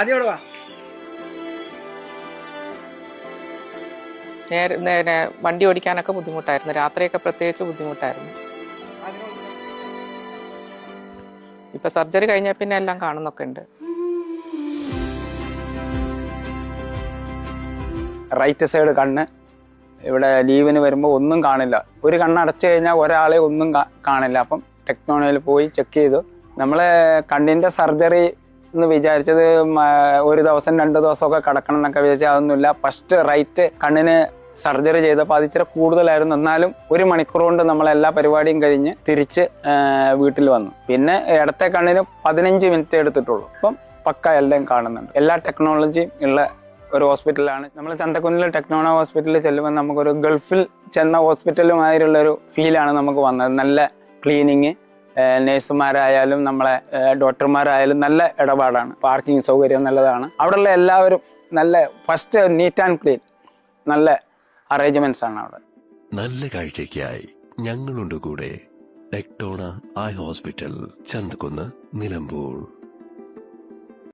ആദ്യം വാ. നേരെ വണ്ടി ഓടിക്കാനൊക്കെ ബുദ്ധിമുട്ടായിരുന്നു. രാത്രിയൊക്കെ പ്രത്യേകിച്ച് ബുദ്ധിമുട്ടായിരുന്നു. ഇപ്പൊ സർജറി കഴിഞ്ഞ പിന്നെ എല്ലാം കാണുന്നൊക്കെ ഉണ്ട്. റൈറ്റ് സൈഡ് കണ്ണ്. ഇവിടെ ലീവിന് വരുമ്പോൾ ഒന്നും കാണില്ല. ഒരു കണ്ണ് അടച്ചു കഴിഞ്ഞാൽ ഒരാളെ ഒന്നും കാണില്ല. അപ്പം ടെക്നോളജിയിൽ പോയി ചെക്ക് ചെയ്തു. നമ്മളെ കണ്ണിന്റെ സർജറി എന്ന് വിചാരിച്ചത് ഒരു ദിവസം രണ്ട് ദിവസമൊക്കെ കിടക്കണം എന്നൊക്കെ വിചാരിച്ചാൽ അതൊന്നുമില്ല. ഫസ്റ്റ് റൈറ്റ് കണ്ണിന് സർജറി ചെയ്തപ്പോൾ അത് ഇച്ചിരി കൂടുതലായിരുന്നു. എന്നാലും ഒരു മണിക്കൂർ കൊണ്ട് നമ്മൾ എല്ലാ പരിപാടിയും കഴിഞ്ഞ് തിരിച്ച് വീട്ടിൽ വന്നു. പിന്നെ ഇടത്തെ കണ്ണിന് പതിനഞ്ച് മിനിറ്റ് എടുത്തിട്ടുള്ളൂ. അപ്പം പക്ക എല്ലാം കാണുന്നുണ്ട്. എല്ലാ ടെക്നോളജിയും ഉള്ള ഒരു ഹോസ്പിറ്റലാണ് നമ്മൾ ചന്തക്കുന്നിൽ ടെക്നോണ ഹോസ്പിറ്റലിൽ ചെല്ലുമ്പോൾ നമുക്കൊരു ഗൾഫിൽ ചെന്ന ഹോസ്പിറ്റലുമായിട്ടുള്ള ഒരു ഫീലാണ് നമുക്ക് വന്നത്. നല്ല ക്ലീനിങ് നേഴ്സുമാരായാലും നമ്മളെ ഡോക്ടർമാരായാലും നല്ല ഇടപാടാണ്. പാർക്കിംഗ് സൗകര്യം നല്ലതാണ്. അവിടെയുള്ള എല്ലാവരും നല്ല ഫസ്റ്റ് നീറ്റ് ആൻഡ് ക്ലീൻ നല്ല അറേഞ്ച്മെന്റ്സ് ആണ് അവിടെ. നല്ല കാഴ്ചയ്ക്കായി ഞങ്ങളുണ്ട് കൂടെ ടെക്ടോണ ഐ ഹോസ്പിറ്റൽ ചന്തക്കുന്ന് നിലമ്പൂർ.